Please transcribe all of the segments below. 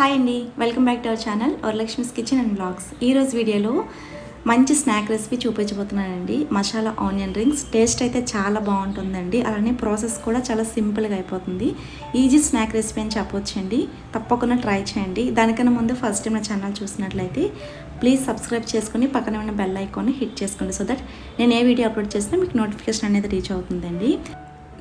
Hi అండి welcome back to our channel Varalakshmi's kitchen and blogs ఈరోజు వీడియోలో మంచి స్నాక్ రెసిపీ చూపించబోతున్నానండి. మసాలా ఆనియన్ రింగ్స్ టేస్ట్ అయితే చాలా బాగుంటుందండి. అలానే ప్రాసెస్ కూడా చాలా సింపుల్గా అయిపోతుంది. ఈజీ స్నాక్ రెసిపీ అని చెప్పొచ్చండి. తప్పకుండా ట్రై చేయండి. దానికన్నా ముందు ఫస్ట్ టైం నా ఛానల్ చూసినట్లయితే ప్లీజ్ సబ్స్క్రైబ్ చేసుకుని పక్కన ఉన్న బెల్ ఐకాన్ని హిట్ చేసుకోండి. సో దట్ నేను ఏ వీడియో అప్లోడ్ చేసినా మీకు నోటిఫికేషన్ అనేది రీచ్ అవుతుందండి.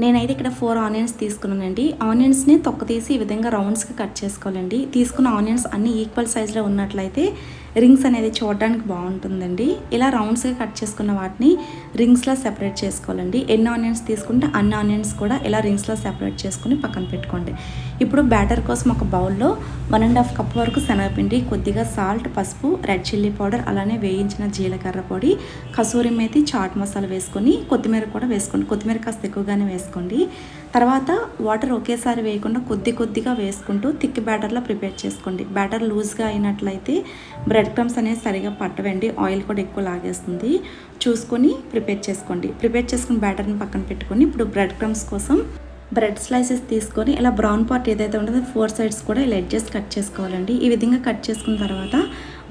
నేనైతే ఇక్కడ ఫోర్ ఆనియన్స్ తీసుకున్నానండి. ఆనియన్స్ని తొక్క తీసి ఈ విధంగా రౌండ్స్కి కట్ చేసుకోవాలండి. తీసుకున్న ఆనియన్స్ అన్ని ఈక్వల్ సైజులో ఉన్నట్లయితే రింగ్స్ అనేది చూడడానికి బాగుంటుందండి. ఇలా రౌండ్స్గా కట్ చేసుకున్న వాటిని రింగ్స్లో సెపరేట్ చేసుకోవాలండి. ఎన్ని ఆనియన్స్ తీసుకుంటే అన్ని ఆనియన్స్ కూడా ఇలా రింగ్స్లో సెపరేట్ చేసుకుని పక్కన పెట్టుకోండి. ఇప్పుడు బ్యాటర్ కోసం ఒక బౌల్లో వన్ అండ్ హాఫ్ కప్ వరకు శనగపిండి కొద్దిగా సాల్ట్ పసుపు రెడ్ చిల్లీ పౌడర్ అలానే వేయించిన జీలకర్ర పొడి కసూరి మేతి చాట్ మసాలా వేసుకొని కొత్తిమీర కూడా వేసుకోండి. కొత్తిమీర కాస్త ఎక్కువగానే వేసుకోండి. తర్వాత వాటర్ ఒకేసారి వేయకుండా కొద్ది కొద్దిగా వేసుకుంటూ థిక్ బ్యాటర్లో ప్రిపేర్ చేసుకోండి. బ్యాటర్ లూజ్గా అయినట్లయితే బ్రెడ్ క్రమ్స్ అనేది సరిగా పట్టవండి. ఆయిల్ కూడా ఎక్కువ లాగేస్తుంది. చూసుకొని ప్రిపేర్ చేసుకోండి. ప్రిపేర్ చేసుకుని బ్యాటర్ని పక్కన పెట్టుకొని ఇప్పుడు బ్రెడ్ క్రమ్స్ కోసం బ్రెడ్ స్లైసెస్ తీసుకొని ఇలా బ్రౌన్ పార్ట్ ఏదైతే ఉంటుందో ఫోర్ సైడ్స్ కూడా ఇలా ఎడ్జెస్ కట్ చేసుకోవాలండి. ఈ విధంగా కట్ చేసుకున్న తర్వాత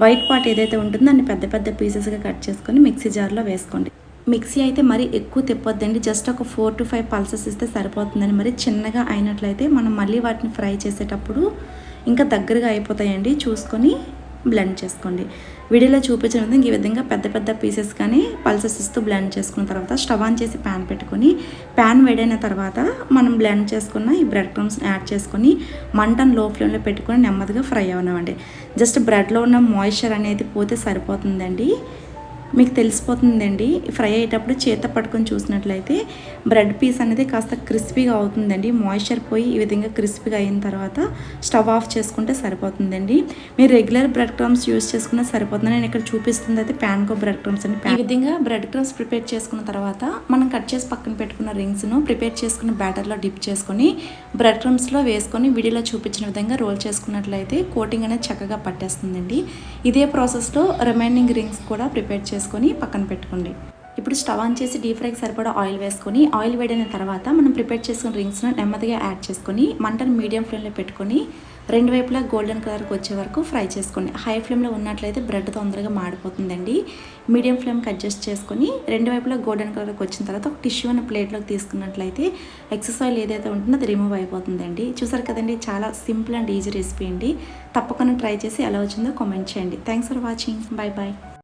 వైట్ పార్ట్ ఏదైతే ఉంటుందో దాన్ని పెద్ద పెద్ద పీసెస్గా కట్ చేసుకొని మిక్సీ జార్లో వేసుకోండి. మిక్సీ అయితే మరి ఎక్కువ తిప్పొద్దండి. జస్ట్ ఒక ఫోర్ టు ఫైవ్ పల్సెస్ ఇస్తే సరిపోతుందని మరి చిన్నగా అయినట్లయితే మనం మళ్ళీ వాటిని ఫ్రై చేసేటప్పుడు ఇంకా దగ్గరగా అయిపోతాయండి. చూసుకొని బ్లెండ్ చేసుకోండి. వీడియోలో చూపించిన విధంగా ఈ విధంగా పెద్ద పెద్ద పీసెస్ కానీ పల్సెస్ ఇస్తూ బ్లెండ్ చేసుకున్న తర్వాత స్టవ్ ఆన్ చేసి ప్యాన్ పెట్టుకొని ప్యాన్ వేడైన తర్వాత మనం బ్లెండ్ చేసుకున్న ఈ బ్రెడ్ క్రమ్స్ని యాడ్ చేసుకొని మంటను లో ఫ్లేమ్లో పెట్టుకొని నెమ్మదిగా ఫ్రై అవనివ్వండి జస్ట్ బ్రెడ్లో ఉన్న మాయిశ్చర్ అనేది పోతే సరిపోతుందండి. మీకు తెలిసిపోతుందండి. ఫ్రై అయ్యేటప్పుడు చేత పట్టుకొని చూసినట్లయితే బ్రెడ్ పీస్ అనేది కాస్త క్రిస్పీగా అవుతుందండి. మాయిశ్చర్ పోయి ఈ విధంగా క్రిస్పీగా అయిన తర్వాత స్టవ్ ఆఫ్ చేసుకుంటే సరిపోతుందండి. మీరు రెగ్యులర్ బ్రెడ్ క్రమ్స్ యూస్ చేసుకున్నా సరిపోతుంది నేను ఇక్కడ చూపిస్తుంది. అయితే ప్యాన్కో బ్రెడ్ క్రమ్స్ అని ఈ విధంగా బ్రెడ్ క్రమ్స్ ప్రిపేర్ చేసుకున్న తర్వాత మనం కట్ చేసి పక్కన పెట్టుకున్న రింగ్స్ను ప్రిపేర్ చేసుకున్న బ్యాటర్లో డిప్ చేసుకొని బ్రెడ్ క్రమ్స్లో వేసుకొని వీడియోలో చూపించిన విధంగా రోల్ చేసుకున్నట్లయితే కోటింగ్ అనేది చక్కగా పట్టేస్తుందండి. ఇదే ప్రాసెస్లో రిమైనింగ్ రింగ్స్ కూడా ప్రిపేర్ చేసుకొని పక్కన పెట్టుకోండి. ఇప్పుడు స్టవ్ ఆన్ చేసి డీప్ ఫ్రైకి సరిపడా ఆయిల్ వేసుకొని ఆయిల్ వేడిన తర్వాత మనం ప్రిపేర్ చేసుకున్న రింగ్స్ను నెమ్మదిగా యాడ్ చేసుకొని మంటను మీడియం ఫ్లేమ్లో పెట్టుకొని రెండు వైపులా గోల్డెన్ కలర్కి వచ్చే వరకు ఫ్రై చేసుకోండి. హై ఫ్లేమ్లో ఉన్నట్లయితే బ్రెడ్ తొందరగా మాడిపోతుందండి. మీడియం ఫ్లేమ్కి అడ్జస్ట్ చేసుకొని రెండు వైపులా గోల్డెన్ కలర్కి వచ్చిన తర్వాత ఒక టిష్యూ అనే ప్లేట్లోకి తీసుకున్నట్లయితే ఎక్సెస్ ఆయిల్ ఏదైతే ఉంటుందో అది రిమూవ్ అయిపోతుందండి. చూసారు కదండి చాలా సింపుల్ అండ్ ఈజీ రెసిపీ అండి. తప్పకుండా ట్రై చేసి ఎలా వచ్చిందో కామెంట్ చేయండి. Thanks for watching. Bye bye